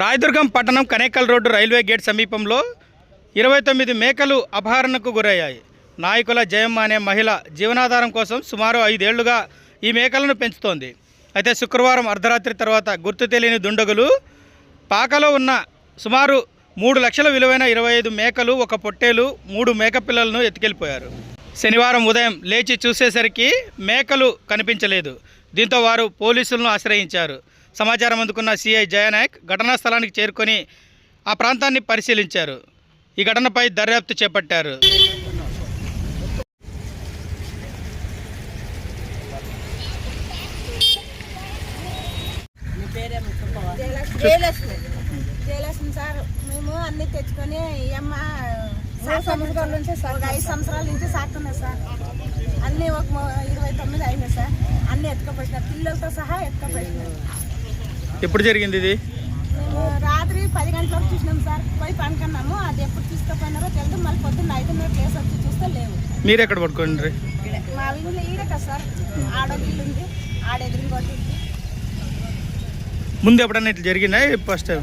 రాయదుర్గం పట్టణం Kanekal road railway gate సమీపంలో ఇరవై తొమ్మిది మేకలు అపహరణకు గురయ్యాయి. నాయకుల జయమ్మ అనే మహిళ జీవనాధారం కోసం సుమారు ఐదేళ్ళుగా ఈ మేకలను పెంచుతోంది. అయితే శుక్రవారం అర్ధరాత్రి తర్వాత గుర్తు తెలియని దుండగులు పాకలో ఉన్న సుమారు మూడు లక్షల విలువైన ఇరవై ఐదు మేకలు ఒక పొట్టేలు మూడు మేకపిల్లలను ఎత్తుకెళ్ళిపోయారు శనివారం ఉదయం లేచి చూసేసరికి మేకలు కనిపించలేదు. దీంతో వారు పోలీసులను ఆశ్రయించారు. సమాచారం అందుకున్న సిఐ జయనాయక్ ఘటనా స్థలానికి చేరుకొని ఆ ప్రాంతాన్ని పరిశీలించారు. ఈ ఘటనపై దర్యాప్తు చేపట్టారు. జయలక్ష్మి. జయలక్ష్మి. సార్. మేము అన్ని తెచ్చుకొని ఈ అమ్మ సంవత్సరాల నుంచి ఒక ఐదు సంవత్సరాల నుంచి సాగుతున్నాయి సార్. అన్ని ఒక ఇరవై తొమ్మిది అయినాయి సార్. అన్ని ఎత్తుకపోయిన పిల్లలతో సహా ఎత్తుకపోయిన ఎప్పుడు జరిగింది ఇది? మేము రాత్రి పది గంటలకు చూసినాం సార్. పోయి పనుకున్నాము. అది ఎప్పుడు తీసుకుపోయినారో తెలియదు మళ్ళీ పొద్దున్న ఐదున్నర ప్లేస్ వచ్చి చూస్తే లేవు. మీరు ఎక్కడ పడుకోండి మా వీళ్ళు ఈడ కదా సార్. ఆడ వీళ్ళు ఉంది. ఆడ ఎదురుగోటి ఉంది. ముందు ఎప్పుడన్నా ఇట్లా జరిగినాయి ఫస్ట్ టైం?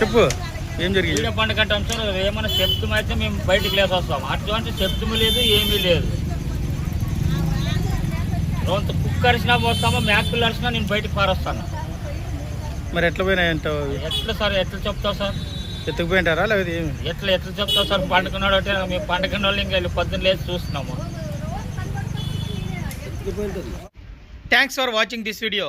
చెప్పు. ఏం జరిగింది? ఈడే పండుగ అంటే అంశారు ఏమైనా చెప్తుము అయితే మేము బయటికి లేసి వస్తాం. అటువంటి చెప్తుము లేదు ఏమీ లేదు. రొంత కుక్క అరిసినా పోస్తామో మేక పిల్ల అరిసినా నేను బయటికి పారొస్తాను. మరి ఎట్లా పోయినాయంటావు ఎట్లా సార్ ఎట్లా చెప్తావు సార్? ఎత్తుకుపోయింటారా లేకపోతే ఏమి? ఎట్లా ఎట్లా చెప్తావు సార్? పండుకున్నాడు అంటే మేము పండుకున్న వాళ్ళు ఇంకా వెళ్ళి పొద్దున్న లేచి చూస్తున్నాము. Thanks for watching this video